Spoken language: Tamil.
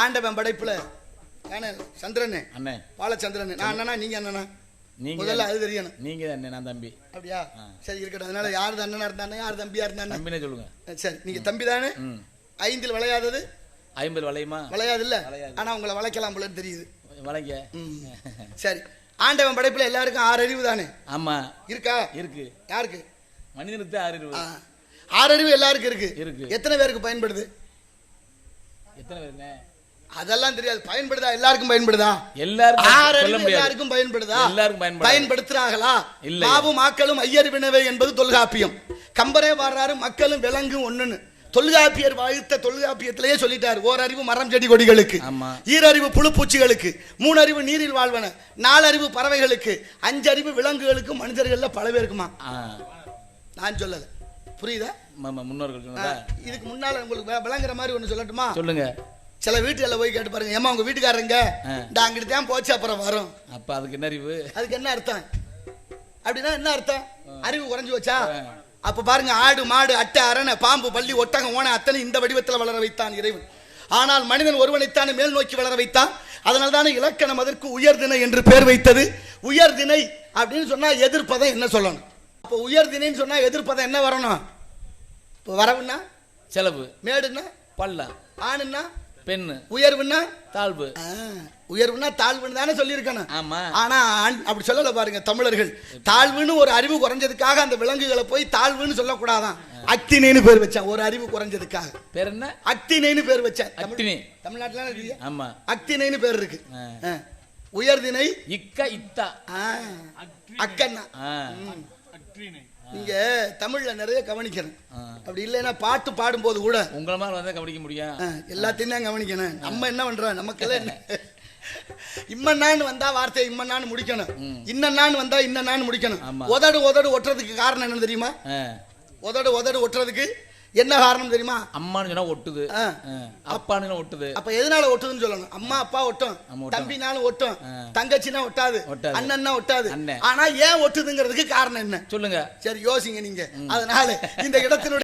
ஆண்டவன் படைப்புல. சந்திரனே. அண்ணே. பாலச்சந்திரன். நான் அண்ணனா? நீங்க அண்ணனா? நீங்க முதல்ல அது தெரியணும். நீங்க நான் தம்பி. அப்படியா? சரி இருக்கட்டும். அதனால யார் அண்ணனா இருந்தானே? யார் தம்பியா இருந்தானே? தம்பினே சொல்லுங்க. சரி. நீங்க தம்பி தானே? ஐந்தில் விளையாதது? ஐம்பது வளையுமா? விளையாது. இல்ல. ஆனா உங்களை வளைக்கலாம் போலன்னு தெரியுது. வளைங்க. சரி. ஆண்டவன் படைப்புல எல்லாருக்கும் ஆறு அறிவு தானே? ஆமா. இருக்கா? இருக்கு. யாருக்கு? மனிதனுக்கு தான் அறிவு. ஆறு அறிவு எல்லாருக்கும் இருக்கு. இருக்கு. எத்தனை பேருக்கு பயன்படுது? எத்தனை பேருங்க அதெல்லாம் தெரியாது. பயன்படுதா? எல்லாருக்கும் பயன்படுதா? எல்லாருக்கும் அறிவு எல்லாருக்கும் பயன்படுதா? எல்லாருக்கும் பயன்படாது. பயன்படுத்துறாங்களா? இல்லை. மாவும் ஆக்களும் ஐயறிவினவை என்பது தொல்காப்பியம். கம்பரே வர்றாரு மக்களும் விலங்கும் ஒண்ணுன்னு. தொல்காப்பியர் வாழ்த்த தொல்காப்பியத்திலேயே சொல்லிட்டாரு. ஓரறிவு மரம் செடி கொடிகளுக்கு. ஈரறிவு புழு பூச்சிகளுக்கு மூணறிவு நீரில் வாழ்வன. நாலறிவு பறவைகளுக்கு. அஞ்சறிவு விலங்குகளுக்கு மனிதர்கள்ல பல பேருக்குமா? ஆ, நான் சொல்லல. புரியுதா? முன்னோர்கள் இதுக்கு முன்னால உங்களுக்கு விளங்குற மாதிரி ஒண்ணு சொல்லட்டுமா? சொல்லுங்க. சில வீட்டுகளில் போய் கேட்டு பாருங்க. ஏமா உங்க வீட்டுக்காரங்க. இந்த அங்கிட்டு தான் போச்சு அப்புறம் வரும். அப்ப அதுக்கு என்ன அறிவு? அதுக்கு என்ன அர்த்தம்? அப்படின்னா என்ன அர்த்தம்? அறிவு குறைஞ்சு வச்சா அப்ப பாருங்க ஆடு மாடு அட்டை அரணை பாம்பு பள்ளி ஒட்டகம் ஓன அத்தனை இந்த வடிவத்தில் வளர வைத்தான் இறைவன். ஆனால் மனிதன் ஒருவனைத்தானே மேல் நோக்கி வளர வைத்தான்? அதனால தானே இலக்கணம் அதற்கு உயர்திணை என்று பேர் வைத்தது. உயர்திணை அப்படின்னு சொன்னா எதிர்ப்பதம் என்ன சொல்லணும்? அப்போ உயர்திணைன்னு சொன்னா எதிர்ப்பதம் என்ன வரணும்? இப்போ வரவுன்னா? செலவு. மேடுன்னா? பள்ளம் ஆணுன்னா? பெண்ணு. உயர்வுன்னா? தாழ்வு. ஆ, உயர்வுன்னா தாழ்வுன்னு தானே சொல்லியிருக்கணும். ஆமா. ஆனா அப்படி சொல்லல பாருங்க தமிழர்கள். தாழ்வுன்னு ஒரு அறிவு குறைஞ்சதுக்காக அந்த விலங்குகளை போய் தாழ்வுன்னு சொல்லக்கூடாதான். அக்தினைன்னு பேர் வச்சான் ஒரு அறிவு குறைஞ்சதுக்காக. பேர் என்ன? அக்தினைன்னு பேர் வச்சான். அக்தினை. தமிழ்நாட்டுல இருக்கு ஆமா. அக்தினைன்னு பேர் இருக்கு. உயர்தினை இக்க இத்தா. அக்கன்னா. நீங்க தமிழ்ல நிறைய கவனிக்கணும். ஆ. அப்படி இல்லைன்னா பாட்டு பாடும்போது கூட. உங்கள மாதிரி வந்தா கவனிக்க முடியும் எல்லாத்தையும் தான் கவனிக்கணும். நம்ம என்ன பண்றோம்? நமக்கெல்லாம் என்ன? இம்மன்னான்னு வந்தா வார்த்தையை இம்மன்னான்னு முடிக்கணும். இன்னன்னான்னு வந்தா இன்னன்னான்னு முடிக்கணும். உதடு உதடு ஒட்டுறதுக்கு காரணம் என்ன தெரியுமா? உதடு உதடு ஒட்டுறதுக்கு என்ன காரணம் தெரியுமா? அம்மான்னு சொன்னா ஒட்டுது. அப்பான்னு ஒட்டுது. அப்ப எதனால ஒட்டுதுன்னு சொல்லணும்? அம்மா அப்பா ஒட்டும். தம்பினாலும் ஒட்டும். தங்கச்சினா ஒட்டாது. அண்ணன்னா ஒட்டாது. ஆனா ஏன் ஒட்டுதுங்கிறதுக்கு காரணம் என்ன? சொல்லுங்க. சரி யோசிங்க நீங்க. அதனால இந்த இடத்தினுடைய